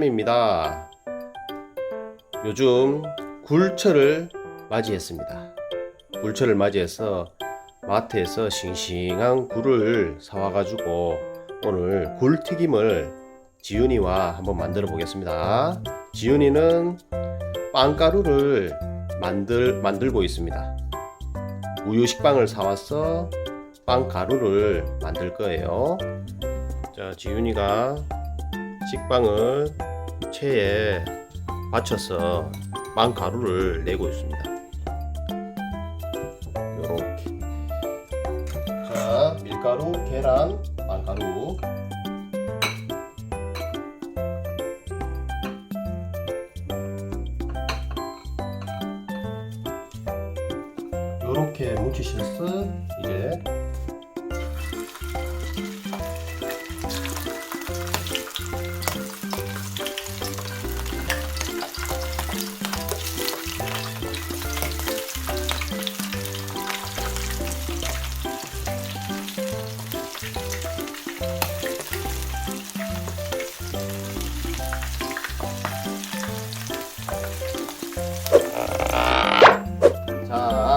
쌤입니다. 요즘 굴철을 맞이했습니다. 굴철을 맞이해서 마트에서 싱싱한 굴을 사와가지고 오늘 굴튀김을 지윤이와 한번 만들어 보겠습니다. 지윤이는 빵가루를 만들, 만들고 있습니다. 우유 식빵을 사와서 빵가루를 만들 거예요. 자, 지윤이가 식빵을 체에 받쳐서 빵 가루를 내고 있습니다. 요렇게. 자, 밀가루, 계란, 빵 가루. 요렇게 뭉치셔서 이제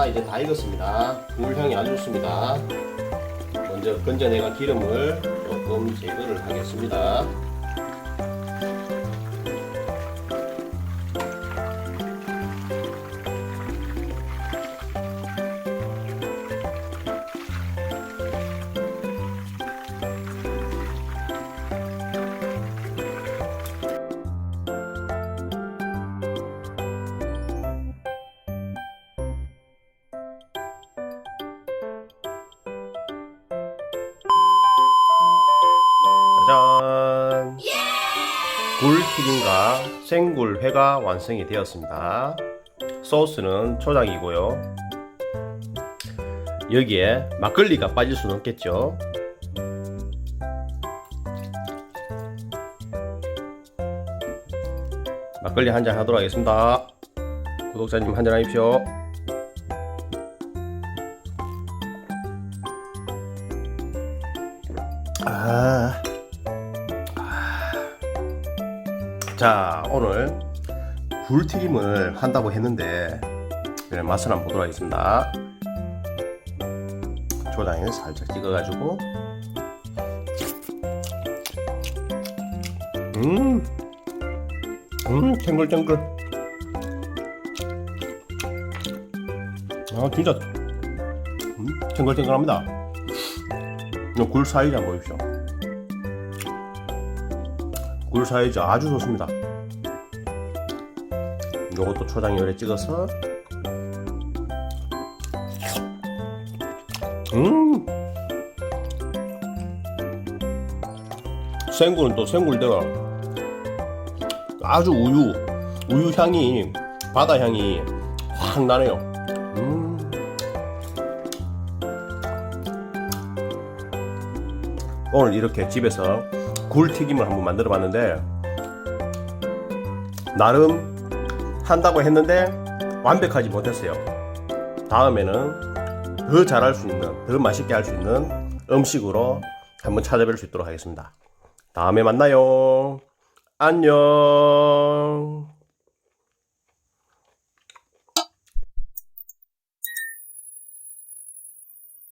자 이제 다 익었습니다. 굴 향이 아주 좋습니다. 먼저 건져내간 기름을 조금 제거를 하겠습니다 굴튀김과 생굴회가 완성이 되었습니다. 소스는 초장이고요. 여기에 막걸리가 빠질 수는 없겠죠. 막걸리 한 잔 하도록 하겠습니다. 구독자님 한 잔 하십시오. 아 자 오늘 굴튀김을 한다고 했는데 맛을 한번 보도록 하겠습니다 초장에 살짝 찍어가지고 음, 음, 탱글탱글. 아, 진짜, 음, 탱글탱글합니다. 이굴 사이즈 한번 보십시오. 굴 사이즈 아주 좋습니다. 요것도 초장 열에 찍어서 음 생굴은 또 생굴대로 아주 우유 우유 향이 바다 향이 확 나네요 음. 오늘 이렇게 집에서 굴튀김을 한번 만들어 봤는데 나름 한다고 했는데 완벽하지 못했어요. 다음에는 더 잘할 수 있는 더 맛있게 할 수 있는 음식으로 한번 찾아뵐 수 있도록 하겠습니다. 다음에 만나요. 안녕